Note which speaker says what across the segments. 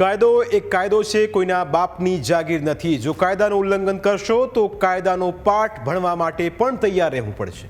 Speaker 1: કાયદો, એક કાયદો છે, કોઈના બાપની જાગીર નથી. જો કાયદાનું ઉલ્લંઘન કરશો, તો કાયદાનો પાઠ ભણવા માટે પણ તૈયાર રહેવું પડશે.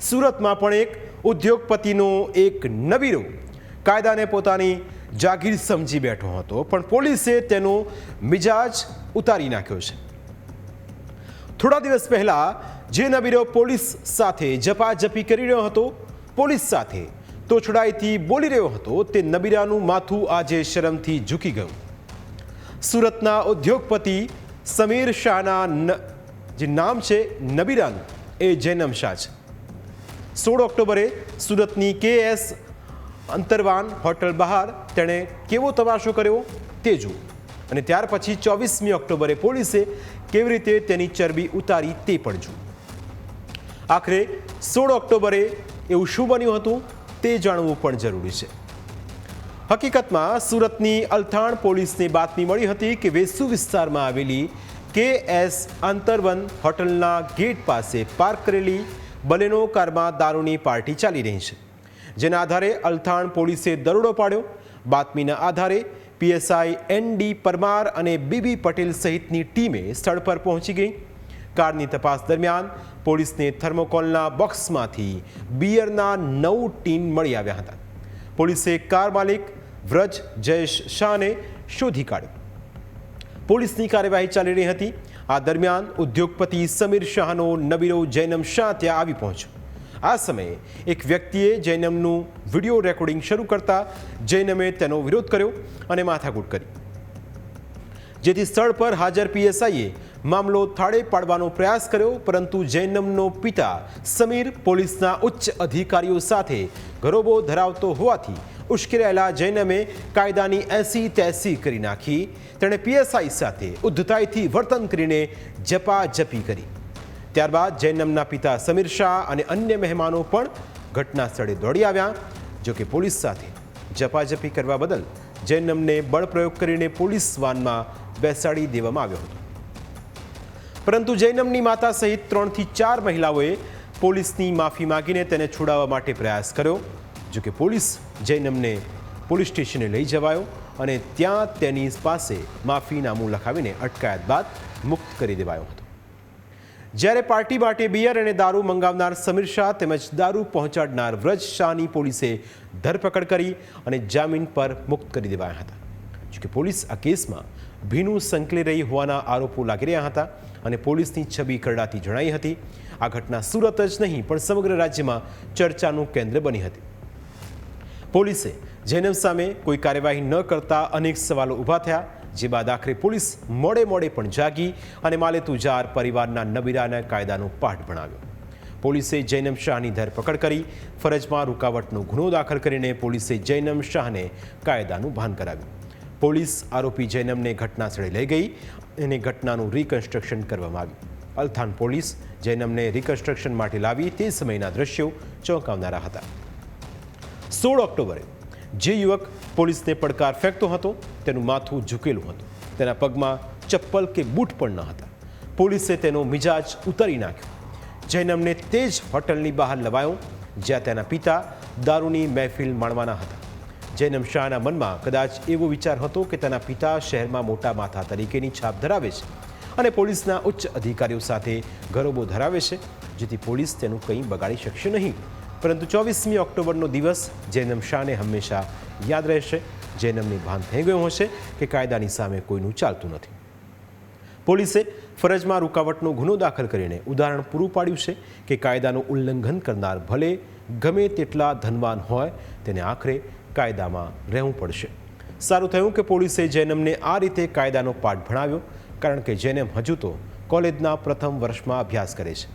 Speaker 1: સુરતમાં પણ એક ઉદ્યોગપતિનો એક નબીરો કાયદાને પોતાની જાગીર સમજી બેઠો હતો, પણ પોલીસે તેનો મિજાજ ઉતારી નાખ્યો છે. થોડા દિવસ પહેલા જે નબીરો પોલીસ સાથે જપાજપી કરી રહ્યો હતો, પોલીસ સાથે તોછડાઈથી બોલી રહ્યો હતો, તે નબીરાનું માથું આજે શરમથી ઝૂકી ગયું. સુરતના ઉદ્યોગપતિ સમીર શાહના જે નામ છે નબીરાનું, એ જૈનમ શાહ છે. સોળ ઓક્ટોબરે સુરતની કે એસ અંતરવાન હોટલ બહાર તેણે કેવો તમાશો કર્યો તે જુઓ. અને ત્યાર પછી ચોવીસમી ઓક્ટોબરે પોલીસે કેવી રીતે તેની ચરબી ઉતારી તે પણ જુઓ. આખરે સોળ ઓક્ટોબરે એવું શું બન્યું હતું? તે જાણવું પણ જરૂરી છે. હકીકતમાં સુરતની અલથાણ પોલીસને બાતમી મળી હતી કે વેસુ વિસ્તારમાં આવેલી કે એસ આંતરવન હોટલના ગેટ પાસે પાર્ક કરેલી બલેનો કારમાં દારૂની પાર્ટી ચાલી રહી છે. જેના આધારે અલથાણ પોલીસે દરોડો પાડ્યો. બાતમીના આધારે પીએસઆઈ એન ડી પરમાર અને બીબી પટેલ સહિતની ટીમે સ્થળ પર પહોંચી ગઈ. કારની તપાસ દરમિયાન પોલીસને થર્મોકોલના બોક્સમાંથી બિયરના નવ ટીન મળી આવ્યા હતા. પોલીસે કાર માલિક વ્રજ જયેશ શાહને શોધી કાઢ્યો. પોલીસની કાર્યવાહી ચાલી રહી હતી. આ દરમિયાન ઉદ્યોગપતિ સમીર શાહનો નબીરો જૈનમ શાહ ત્યાં આવી પહોંચ્યો. આ સમયે એક વ્યક્તિએ જૈનમનું વીડિયો રેકોર્ડિંગ શરૂ કરતા જૈનમે તેનો વિરોધ કર્યો અને માથાકૂટ કરી. જેથી સ્થળ પર હાજર પીએસઆઈએ મામલો થાળે પાડવાનો પ્રયાસ કર્યો, પરંતુ જૈનમનો પિતા સમીર પોલીસના ઉચ્ચ અધિકારીઓ સાથે ગરોબો ધરાવતો હોવાથી ઉશ્કેરાયેલા જૈનમે કાયદાની એસી તેસી કરી નાખી. તેણે પીએસઆઈ સાથે ઉદ્ધતાઈથી વર્તન કરીને જપાજપી કરી. ત્યારબાદ જૈનમના પિતા સમીર શાહ અને અન્ય મહેમાનો પણ ઘટના સ્થળે દોડી આવ્યા જોકે પોલીસ સાથે જપાજપી કરવા બદલ જૈનમને બળપ્રયોગ કરીને પોલીસ વાનમાં બેસાડી દેવામાં આવ્યો હતો. પરંતુ જૈનમની માતા સહિત ત્રણથી ચાર મહિલાઓએ પોલીસની માફી માંગીને તેને છોડાવવા માટે પ્રયાસ કર્યો જોકે પોલીસ જૈનમને પોલીસ સ્ટેશને લઈ જવાયો અને ત્યાં તેની પાસે માફીનામું લખાવીને અટકાયત બાદ મુક્ત કરી દેવાયો હતો. જ્યારે પાર્ટી માટે બિયર અને દારૂ મંગાવનાર સમીર શાહ તેમજ દારૂ પહોંચાડનાર વ્રજ શાહની પોલીસે ધરપકડ કરી અને જામીન પર મુક્ત કરી દેવાયા હતા. જોકે પોલીસ આ કેસમાં ભીનું સંકળી રહી હોવાના આરોપો લાગી રહ્યા હતા. અને પોલીસની છબી કરડાતી જણાઈ હતી. આ ઘટના સુરત જ નહીં, પણ સમગ્ર રાજ્યમાં ચર્ચાનું કેન્દ્ર બની હતી. પોલીસે જૈનમ સામે કોઈ કાર્યવાહી ન કરતા અનેક સવાલો ઊભા થયા, જે બાદ આખરે પોલીસ મોડે મોડે પણ જાગી અને માલે તુજાર પરિવારના નબીરાના કાયદાનો પાઠ ભણાવ્યો. પોલીસે જૈનમ શાહની ધરપકડ કરી, ફરજમાં રૂકાવટનો ગુનો દાખલ કરીને પોલીસે જૈનમ શાહને કાયદાનું ભાન કરાવ્યું. પોલીસ આરોપી જૈનમને ઘટના સ્થળે લઈ ગઈ અને ઘટનાનું રિકન્સ્ટ્રક્શન કરવામાં આવ્યું. અલથાણ પોલીસ જૈનમને રિકન્સ્ટ્રક્શન માટે લાવી તે સમયના દ્રશ્યો ચોંકાવનારા હતા. સોળ ઓક્ટોબરે જે યુવક પોલીસને પડકાર ફેંકતો હતો, તેનું માથું ઝૂકેલું હતું. તેના પગમાં ચપ્પલ કે બૂટ પણ ન હતા. પોલીસે તેનો મિજાજ ઉતારી નાખ્યો. જૈનમને તે જ હોટલની બહાર લવાયો, જ્યાં તેના પિતા દારૂની મહેફિલ માણવાના હતા. જૈનમ શાહના મનમાં. કદાચ એવો વિચાર હતો કે તેના પિતા શહેરમાં મોટા માથા તરીકેની છાપ ધરાવે છે અને પોલીસના ઉચ્ચ અધિકારીઓ સાથે ગરોબો ધરાવે છે, જેથી પોલીસ તેનું કંઈ બગાડી શકશે નહીં. પરંતુ ચોવીસમી ઓક્ટોબરનો દિવસ જૈનમ શાહને હંમેશા યાદ રહેશે. જૈનમને ભાન થઈ ગયું હશે કે કાયદાની સામે કોઈનું ચાલતું નથી. પોલીસે ફરજમાં રૂકાવટનો ગુનો દાખલ કરીને ઉદાહરણ પૂરું પાડ્યું છે કે કાયદાનું ઉલ્લંઘન કરનાર ભલે ગમે તેટલા ધનવાન હોય, તેને આખરે કાયદામાં રહેવું પડશે. સારું થયું કે પોલીસે જૈનમને આ રીતે કાયદાનો પાઠ ભણાવ્યો, કારણ કે જૈનમ હજુ તો કોલેજના પ્રથમ વર્ષમાં અભ્યાસ કરે છે.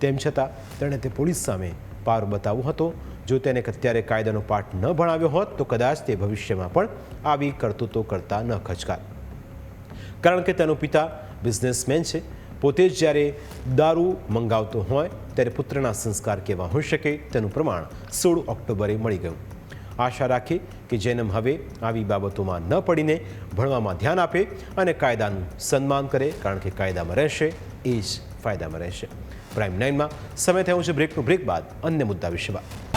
Speaker 1: તેમ છતાં, તેણે તે પોલીસ સામે પાર બતાવવો હતો. જો તેને અત્યારે કાયદાનો પાઠ ન ભણાવ્યો હોત, તો કદાચ તે ભવિષ્યમાં પણ આવી કરતૂતો કરતા ન ખચકાત. કારણ કે તેનો પિતા બિઝનેસમેન છે. પોતે જ જ્યારે દારૂ મંગાવતો હોય, ત્યારે પુત્રના સંસ્કાર કેવા હોઈ શકે તેનું પ્રમાણ સોળ ઓક્ટોબરે મળી ગયું. આશા રાખીએ કે જૈનમ હવે આવી બાબતોમાં ન પડીને ભણવામાં ધ્યાન આપે અને કાયદાનું સન્માન કરે, કારણ કે કાયદામાં રહેશે, એ જ ફાયદામાં રહેશે. પ્રાઇમ નાઇનમાં સમય થયો છે બ્રેકનું બ્રેક બાદ અન્ય મુદ્દા વિશે વાત.